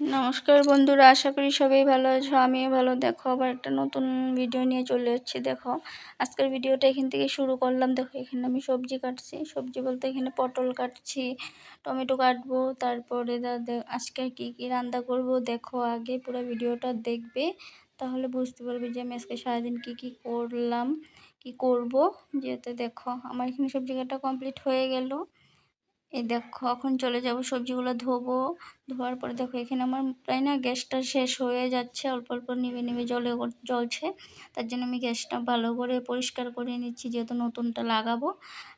নমস্কার বন্ধুরা, আশা করি সবাই ভালো আছো, আমিও ভালো। দেখো, আবার একটা নতুন ভিডিও নিয়ে চলে যাচ্ছি, দেখো। আজকের ভিডিওটা এখান থেকে শুরু করলাম। দেখো, এখানে আমি সবজি কাটছি। সবজি বলতে এখানে পটল কাটছি, টমেটো কাটবো, তারপরে আজকে কি কি রান্না করব, দেখো আগে পুরো ভিডিওটা দেখবে। তাহলে বুঝতে পারবে যে আমি আজকে সারাদিন কি কি করলাম, কি করব। যেহেতু দেখো, আমার এখানে সবজি কাটা কমপ্লিট হয়ে গেল। এই দেখো, এখন চলে যাব সবজিগুলো ধোবো। ধোয়ার পরে দেখো, এখানে আমার প্রায় না গ্যাসটা শেষ হয়ে যাচ্ছে, অল্প অল্প নিভে নিভে জলে জ্বলছে। তার জন্য আমি গ্যাসটা ভালো করে পরিষ্কার করে নিচ্ছি, যেহেতু নতুনটা লাগাবো।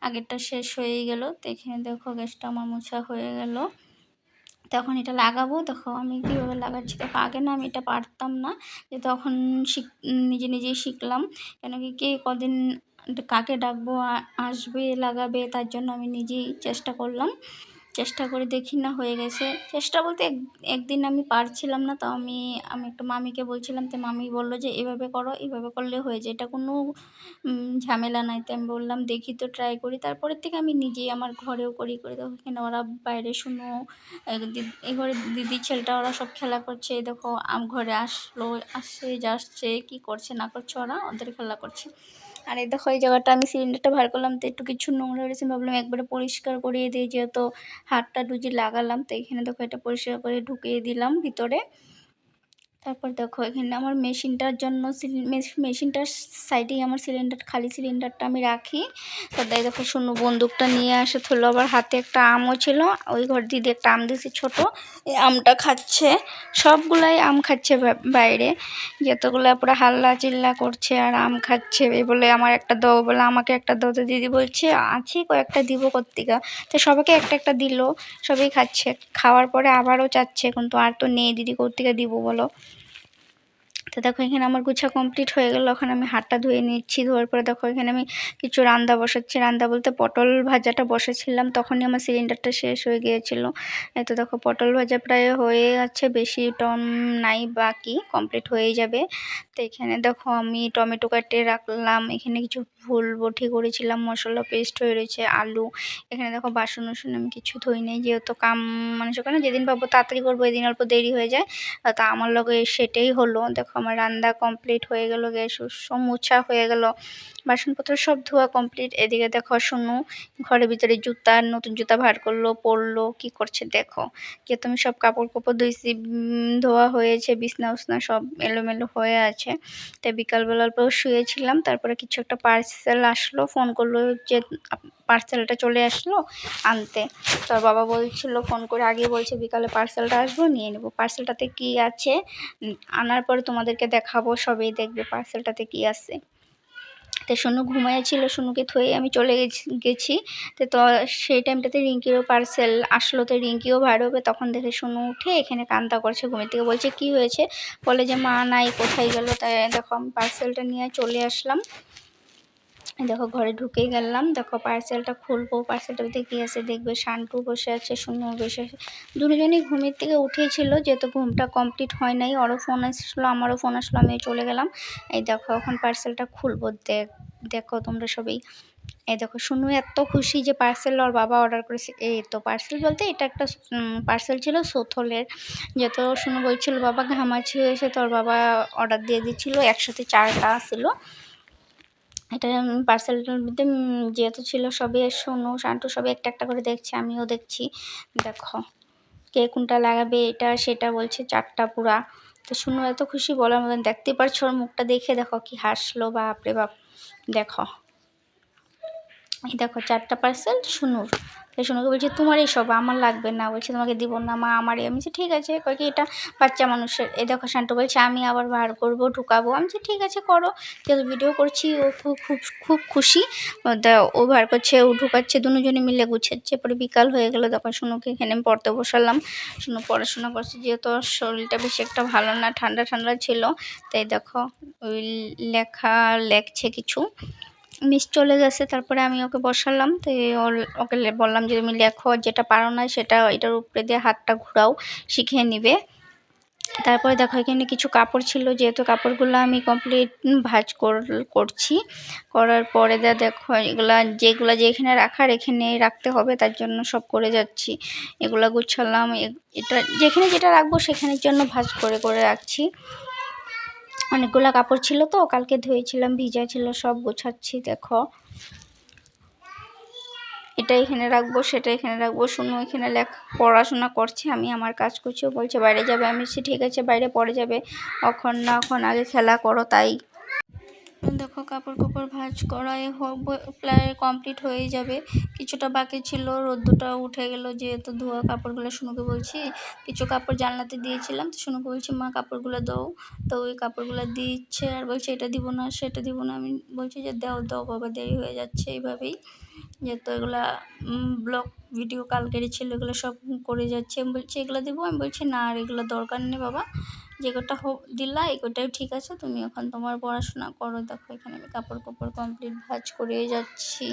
আগেরটা শেষ হয়ে গেল। তো এখানে দেখো, গ্যাসটা আমার মোছা হয়ে গেল। তখন এটা লাগাবো। দেখো, আমি কীভাবে লাগাচ্ছি? দেখো, আগে না আমি এটা পারতাম না, যে তখন শিখ নিজে নিজেই শিখলাম। কেন কি, কে কদিন কাকে ডাকবো আসবে, লাগাবে, তার জন্য আমি নিজেই চেষ্টা করলাম। চেষ্টা করে দেখি না হয়ে গেছে। চেষ্টা বলতে একদিন আমি পারছিলাম না তো আমি আমি একটা মামিকে বলছিলাম, তো মামি বলল যে, এভাবে করো, এভাবে করলে হয়ে যায়। এটা কোনো ঝামেলা নাই, তো আমি বললাম, দেখি তো ট্রাই করি। তারপরের থেকে আমি নিজেই আমার ঘরেও করি, করে। দেখো, এখানে ওরা বাইরে শুনো এই ঘরে দিদি, ছেলেটা, ওরা সব খেলা করছে। দেখো, আম ঘরে আসলো, আসছে, যাচ্ছে, কি করছে, না করছে ওরা, ওদের খেলা করছে। আর এই দেখো, এই জায়গাটা আমি সিলিন্ডারটা বার করলাম, তো একটু কিছু নোংরা হয়েছে ভাবলাম একবারে পরিষ্কার করিয়ে দিই, যেহেতু হাতটা ডুজি লাগালাম, তো এখানে দেখো এটা পরিষ্কার করে ঢুকিয়ে দিলাম ভিতরে। তারপর দেখো এখানে আমার মেশিনটার জন্য মেশিনটার সাইডেই আমার সিলিন্ডার, খালি সিলিন্ডারটা আমি রাখি। তাই দেখো শূন্য বন্দুকটা নিয়ে আসে থলো আবার হাতে একটা আমও ছিল, ওই ঘর দিদি একটা আম দিয়েছে ছোটো, এই আমটা খাচ্ছে। সবগুলাই আম খাচ্ছে বাইরে। যতগুলো পুরো হাল্লা চিল্লা করছে আর আম খাচ্ছে, এই বলে আমার একটা দাও বলে আমাকে একটা দাও, তো দিদি বলছে, আছে, কয়েকটা দিব কর্তিকা তো সবাইকে একটা একটা দিল, সবই খাচ্ছে। খাওয়ার পরে আবারও চাচ্ছে, কিন্তু আর তো নেই, দিদি কর্তিকা দিব বলো। তো দেখো এখানে আমার গুছা কমপ্লিট হয়ে গেল। ওখানে আমি হাতটা ধুয়ে নিচ্ছি। ধোয়ার পরে দেখো এখানে আমি কিছু রান্না বসাচ্ছি। রান্না বলতে পটল ভাজাটা বসেছিলাম। তখনই আমার সিলিন্ডারটা শেষ হয়ে গিয়েছিল। তো দেখো পটল ভাজা প্রায় হয়ে আছে। বেশি টম নাই, বাকি কমপ্লিট হয়ে যাবে। তো এখানে দেখো আমি টমেটো কাটে রাখলাম। এখানে কিছু ফুল বটি করেছিলাম, মশলা পেস্ট হয়ে রয়েছে, আলু। এখানে দেখো বাসন উসন আমি কিছু ধুই নেই, যেহেতু কাম মানে সেখানে যেদিন পাবো তাড়াতাড়ি করব, এদিন অল্প দেরি হয়ে যায়। তা আমার লগে সেটাই হলো। দেখো আমার রান্না কমপ্লিট হয়ে গেলো গ্যাস মোছা হয়ে গেল। বাসনপত্র সব ধোয়া কমপ্লিট এদিকে দেখো শুনু ঘরের ভিতরে জুতা, নতুন জুতা ভার করল, পরলো, কি করছে দেখো। কে তুমি সব কাপড় কাপড় ধুইছি ধোয়া হয়েছে, বিছনা উছনা সব এলোমেলো হয়ে আছে। তাই বিকালবেলা অল্প শুয়েছিলাম, তারপরে কিছু একটা পার্সেল আসলো ফোন করল যে পার্সেলটা চলে আসলো আনতে। তোর বাবা বলছিল ফোন করে আগে বলছে, বিকালে পার্সেলটা আসব, নিয়ে নেব। পার্সেলটাতে কি আছে? আনার পরে তোমাদেরকে দেখাবো, সবই দেখবে পার্সেলটাতে কি আছে। তো সোনু ঘুমাইছিল সোনুকে থয়ে আমি চলে গেছি গেছি। তো তো সেই টাইমটাতে রিঙ্কিরও পার্সেল আসলো, তো রিঙ্কিও বার হবে। তখন দেখে সোনু উঠে এখানে কান্তা করছে ঘুমের থেকে বলছে, কি হয়েছে? বলে যে, মা নাই, কোথায় গেল? তাই দেখো, আমি পার্সেলটা নিয়ে চলে আসলাম। দেখো ঘরে ঢুকে গেলাম। দেখো পার্সেলটা খুলবো পার্সেলটা ভিতরে কী আছে দেখবে? শান্টু বসে আছে শুনু বসে আছে। দুজনই ঘুমের থেকে উঠেছিল, যেহেতু ঘুমটা কমপ্লিট হয় নাই। ওরও ফোন আসলো আমারও ফোন আসলো আমি চলে গেলাম। এই দেখো এখন পার্সেলটা খুলবো, দেখ, দেখো তোমরা সবাই। এই দেখো শুনু এত খুশি যে পার্সেল ওর বাবা অর্ডার করেছে। এই তো পার্সেল বলতে এটা একটা পার্সেল ছিল সোথলের। যেহেতু শুনু বলছিল, বাবা ঘামাচি হয়েছে। তোর বাবা অর্ডার দিয়ে দিচ্ছিল। একসাথে চারটা ছিল। এটা পার্সেলটার মধ্যে যেহেতু ছিল সবই সোনু শান্টু সবই একটা একটা করে দেখছে, আমিও দেখছি। দেখো, কে কোনটা লাগাবে, এটা, সেটা বলছে চারটা পুরা। তো শুনো এত খুশি, বলার মতন, দেখতে পারছ ওর মুখটা, দেখে দেখো কি হাসলো, বাপরে বাপ। দেখো। এই দেখো চারটা পার্সেল শুনুর তাই সোনুকে বলছে তোমার সব, আমার লাগবে না। বলছে, তোমাকে দিব না, মা আমারই। আমি ঠিক আছে। কয় এটা বাচ্চা মানুষের। এই দেখো শান্ত বলছে, আমি আবার বার করব, ঢুকাবো। আমি ঠিক আছে, করো। যেহেতু ভিডিও করছি, ও খুব খুব খুব খুশি। ও বার করছে, ও ঢুকাচ্ছে, দুজনে মিলে গুছাচ্ছে। পরে বিকাল হয়ে গেলো, তখন সোনুকে এখানে পড়তে বসালাম। সোনু পড়াশোনা করছে, যেহেতু শরীরটা বেশি একটা ভালো না, ঠান্ডা ঠান্ডা ছিল। তাই দেখো, ওই লেখা, লেখছে কিছু। মিস চলে গেছে, তারপরে আমি ওকে বসালাম। তো ওকে বললাম যে, তুমি লেখো, যেটা পারো না সেটা এটার উপরে দিয়ে হাতটা ঘুরাও শিখে নিবে। তারপরে দেখো, এখানে কিছু কাপড় ছিল, যেহেতু কাপড়গুলো আমি কমপ্লিট ভাজ করছি। করার পরে দা, দেখো, এগুলা যেগুলা যেখানে রাখার এখানে রাখতে হবে, তার জন্য সব করে যাচ্ছি। এগুলা গুছালাম এটা যেখানে যেটা রাখব সেখানের জন্য ভাজ করে করে রাখছি। অনেকগুলো কাপড় ছিল তো, কালকে ধুয়েছিলাম, ভিজা ছিল, সব গোছাচ্ছি, দেখো। এটা এখানে রাখব, সেটা এখানে রাখব, শুনো এখানে লেখা, পড়াশোনা করছে, আমি আমার কাজ করছি বলছে, বাইরে যাবে। আমি সে ঠিক আছে, বাইরে পড়ে যাবে। অখন না অখন আগে খেলা করো, তাই দেখো কাপড় কাপড় ভাজ করাই প্রায় কমপ্লিট হয়ে যাবে। কিছুটা বাকি ছিল রোদ্দুটা উঠে গেল যেহেতু ধোয়া কাপড়গুলো শুনুকে বলছি। কিছু কাপড় জানলাতে দিয়েছিলাম, তো শুনুকে বলছি, মা, কাপড়গুলো দাও। তো ওই কাপড়গুলো দিচ্ছে আর বলছে, এটা দিব না, সেটা দিব না। আমি বলছি যে, দাও দাও, বাবা, দেরি হয়ে যাচ্ছে এইভাবেই। যেহেতু এগুলা ব্লগ ভিডিও কালকেরই ছিল, এগুলো সব করে যাচ্ছে। আমি বলছি, এগুলো দেবো? আমি বলছি, না, আর এগুলো দরকার নেই বাবা। যে কটা দিলা কটাই ঠিক আছে, তুমি এখন তোমার পড়াশোনা করো, দেখো এখানে আমি কাপড় কাপড় কমপ্লিট ভাজ করে যাচ্ছি।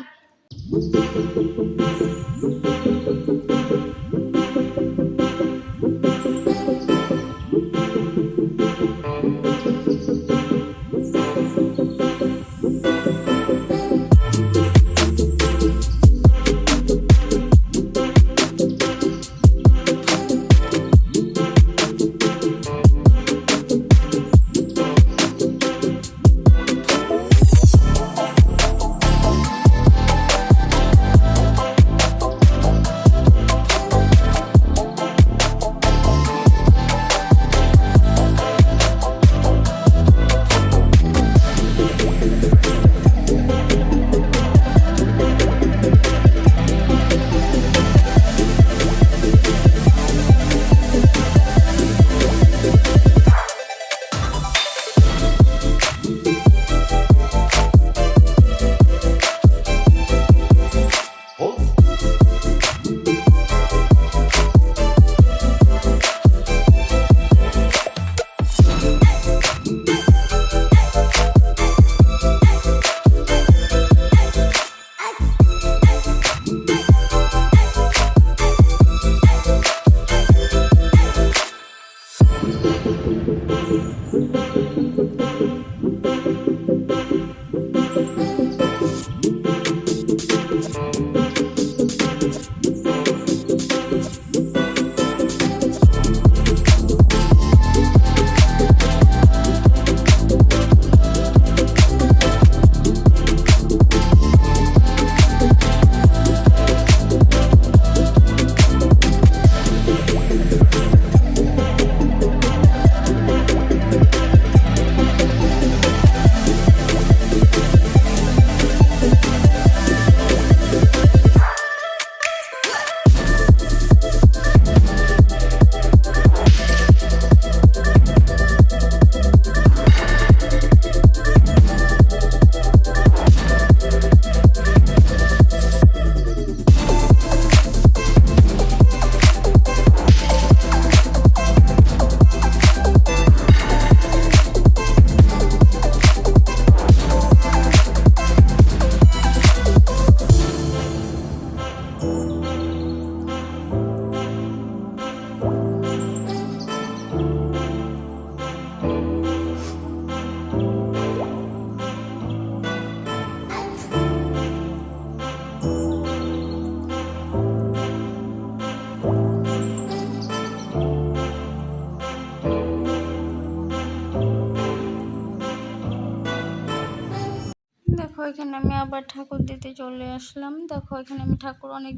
এখানে আমি আবার ঠাকুর দিতে চলে আসলাম। দেখো এখানে আমি ঠাকুর অনেক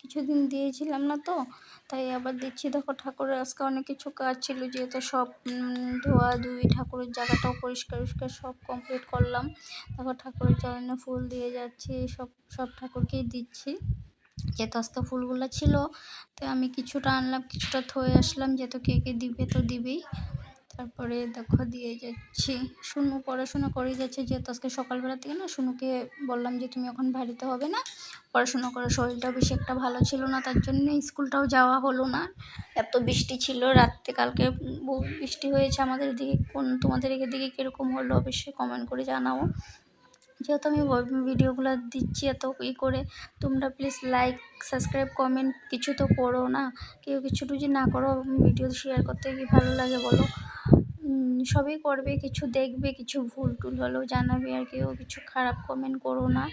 কিছুদিন দিয়েছিলাম না তো, তাই আবার দিচ্ছি। দেখো, ঠাকুরের আজকে অনেক কিছু কাজ ছিল, যেহেতু সব ধোয়া ধুই, ঠাকুরের জায়গাটাও পরিষ্কার পরিষ্কার সব কমপ্লিট করলাম। দেখো, ঠাকুরের চরণে ফুল দিয়ে যাচ্ছি, সব সব ঠাকুরকেই দিচ্ছি। যেহেতু আজকে ফুলগুলো ছিল তো আমি কিছুটা আনলাম, কিছুটা থয়ে আসলাম, যেহেতু কে কে দিবে তো দিবেই। তারপরে দেখো দিয়ে যাচ্ছি। শুনু পড়াশোনা করে যাচ্ছে যেহেতু আজকে সকালবেলা থেকে না শুনুকে বললাম যে তুমি এখন বাড়িতে হবে না। পড়াশোনা করার শরীরটাও বেশি একটা ভালো ছিল না, তার জন্য স্কুলটাও যাওয়া হলো না। এত বৃষ্টি ছিল, রাত্রে কালকে বহু বৃষ্টি হয়েছে আমাদের দিকে কোন তোমাদের দিকে কীরকম হলো অবশ্যই কমেন্ট করে জানাও। যেহেতু আমি ভিডিওগুলো দিচ্ছি এত ই করে, তোমরা প্লিজ লাইক সাবস্ক্রাইব কমেন্ট কিছু তো করো না। কেউ কিছু যদি না করো, ভিডিও শেয়ার করতে কি ভালো লাগে বলো? সবই করবে, কিছু দেখবে, কিছু ভুল টুল হলেও জানাবে আর কেউ কিছু খারাপ কমেন্ট করো না।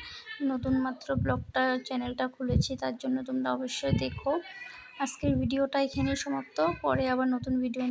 নতুন মাত্র ব্লগটা চ্যানেলটা খুলেছি, তার জন্য তোমরা অবশ্যই দেখো। আজকের ভিডিওটা এখানেই সমাপ্ত। পরে আবার নতুন ভিডিও